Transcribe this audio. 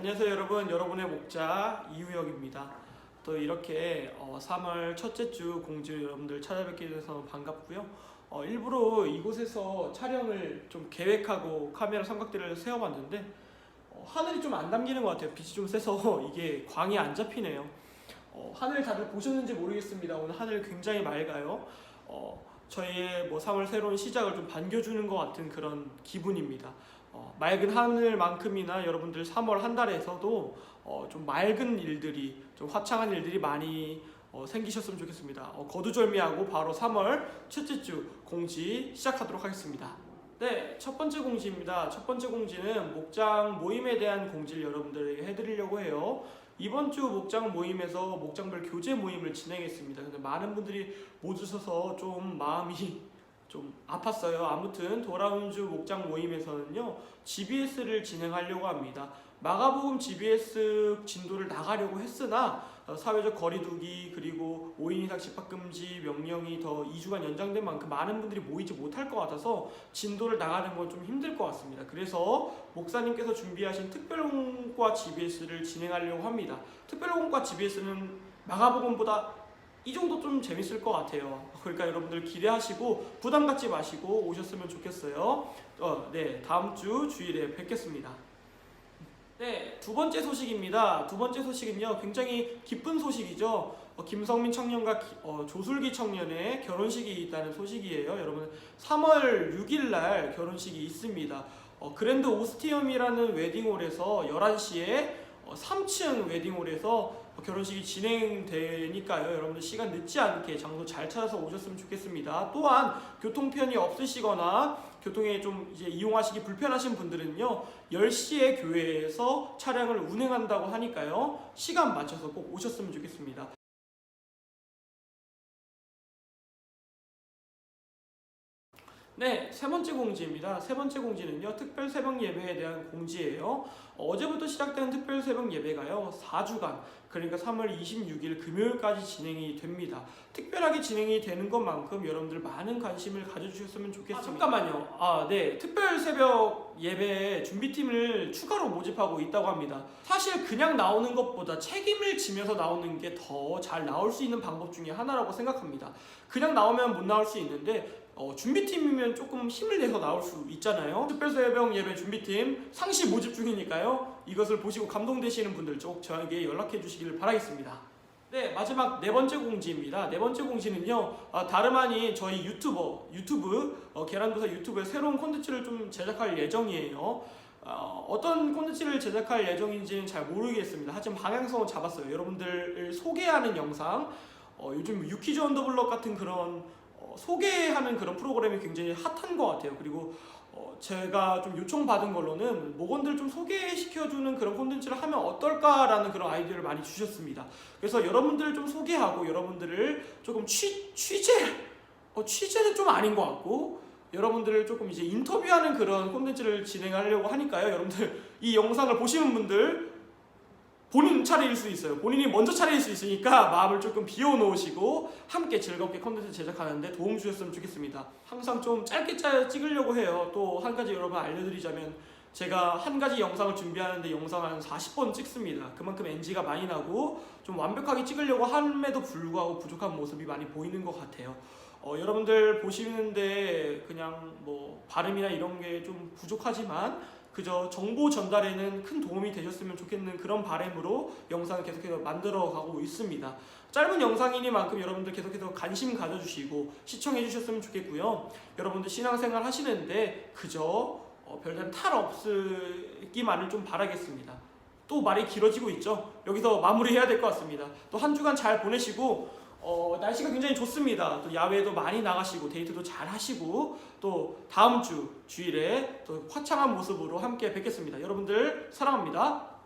안녕하세요 여러분. 여러분의 목자 이우혁입니다. 또 이렇게 어, 3월 첫째 주 공지 여러분들 찾아뵙게 돼서 반갑고요. 어, 일부러 이곳에서 촬영을 좀 계획하고 카메라 삼각대를 세워봤는데 어, 하늘이 좀 안 담기는 것 같아요. 빛이 좀 세서 이게 광이 안 잡히네요. 어, 하늘 다들 보셨는지 모르겠습니다. 오늘 하늘 굉장히 맑아요. 어, 저희의 뭐 3월 새로운 시작을 좀 반겨주는 것 같은 그런 기분입니다 어, 맑은 하늘만큼이나 여러분들 3월 한 달에서도 어, 좀 맑은 일들이 좀 화창한 일들이 많이 어, 생기셨으면 좋겠습니다. 어, 거두절미하고 바로 3월 첫째 주 공지 시작하도록 하겠습니다. 네, 첫 번째 공지입니다. 첫 번째 공지는 목장 모임에 대한 공지를 여러분들에게 해드리려고 해요. 이번 주 목장 모임에서 목장별 교제 모임을 진행했습니다. 근데 많은 분들이 못 오셔서 좀 마음이 좀 아팠어요. 아무튼 돌아온 주 목장 모임에서는요 GBS를 진행하려고 합니다. 마가복음 GBS 진도를 나가려고 했으나 어, 사회적 거리두기 그리고 5인 이상 집합 금지 명령이 더 2주간 연장된 만큼 많은 분들이 모이지 못할 것 같아서 진도를 나가는 건 좀 힘들 것 같습니다. 그래서 목사님께서 준비하신 특별홍과 GBS를 진행하려고 합니다. 특별홍과 GBS는 마가복음보다 이 정도 좀 재밌을 것 같아요. 그러니까 여러분들 기대하시고 부담 갖지 마시고 오셨으면 좋겠어요. 어, 네, 다음 주 주일에 뵙겠습니다. 네, 두 번째 소식입니다. 두 번째 소식은요, 굉장히 기쁜 소식이죠. 어, 김성민 청년과 기- 어, 조술기 청년의 결혼식이 있다는 소식이에요. 여러분, 3월 6일 날 결혼식이 있습니다. 어, 그랜드 오스티엄이라는 웨딩홀에서 11시에 3층 웨딩홀에서 결혼식이 진행되니까요. 여러분들 시간 늦지 않게 장소 잘 찾아서 오셨으면 좋겠습니다. 또한 교통편이 없으시거나 교통에 좀 이제 이용하시기 불편하신 분들은요. 10시에 교회에서 차량을 운행한다고 하니까요. 시간 맞춰서 꼭 오셨으면 좋겠습니다. 네, 세 번째 공지입니다. 세 번째 공지는요, 특별 새벽 예배에 대한 공지예요. 어, 제부터 시작된 특별 새벽 예배가요, 4주간, 그러니까 3월 26일 금요일까지 진행이 됩니다. 특별하게 진행이 되는 것만큼 여러분들 많은 관심을 가져주셨으면 좋겠습니다. 아, 잠깐만요. 아, 네. 특별 새벽 예배 준비팀을 추가로 모집하고 있다고 합니다. 사실 그냥 나오는 것보다 책임을 지면서 나오는 게 더 잘 나올 수 있는 방법 중에 하나라고 생각합니다. 그냥 나오면 못 나올 수 있는데 어, 준비팀이면 조금 힘을 내서 나올 수 있잖아요. 특별새벽 예배 준비팀 상시 모집 중이니까요. 이것을 보시고 감동되시는 분들 꼭 저에게 연락해 주시기를 바라겠습니다. 네, 마지막 네 번째 공지입니다. 네 번째 공지는요, 아, 다름 아닌 저희 유튜버, 유튜브, 어, 계란도사 유튜브에 새로운 콘텐츠를 좀 제작할 예정이에요. 어, 어떤 콘텐츠를 제작할 예정인지는 잘 모르겠습니다. 하지만 방향성은 잡았어요. 여러분들을 소개하는 영상, 어, 요즘 유키즈 언더블럭 같은 그런 어, 소개하는 그런 프로그램이 굉장히 핫한 것 같아요. 그리고 어, 제가 좀 요청받은 걸로는 목원들 좀 소개시켜주는 그런 콘텐츠를 하면 어떨까라는 그런 아이디어를 많이 주셨습니다. 그래서 여러분들을 좀 소개하고 여러분들을 조금 취, 취재, 어, 취재는 좀 아닌 것 같고 여러분들을 조금 이제 인터뷰하는 그런 콘텐츠를 진행하려고 하니까요. 여러분들 이 영상을 보시는 분들 본인 차례일 수 있어요. 본인이 먼저 차례일 수 있으니까 마음을 조금 비워놓으시고 함께 즐겁게 컨텐츠 제작하는데 도움 주셨으면 좋겠습니다. 항상 좀 짧게 짜 찍으려고 해요. 또 한 가지 여러분 알려드리자면 제가 한 가지 영상을 준비하는데 영상 한 40번 찍습니다. 그만큼 NG가 많이 나고 좀 완벽하게 찍으려고 함에도 불구하고 부족한 모습이 많이 보이는 것 같아요. 어, 여러분들 보시는데 그냥 뭐 발음이나 이런 게 좀 부족하지만 그저 정보 전달에는 큰 도움이 되셨으면 좋겠는 그런 바람으로 영상을 계속해서 만들어 가고 있습니다. 짧은 영상이니만큼 여러분들 계속해서 관심 가져주시고 시청해 주셨으면 좋겠고요. 여러분들 신앙생활 하시는데 그저 어, 별다른 탈 없기만을 좀 바라겠습니다. 또 말이 길어지고 있죠. 여기서 마무리해야 될 것 같습니다. 또 한 주간 잘 보내시고 어, 날씨가 굉장히 좋습니다. 또 야외도 많이 나가시고 데이트도 잘 하시고 또 다음 주 주일에 또 화창한 모습으로 함께 뵙겠습니다. 여러분들 사랑합니다.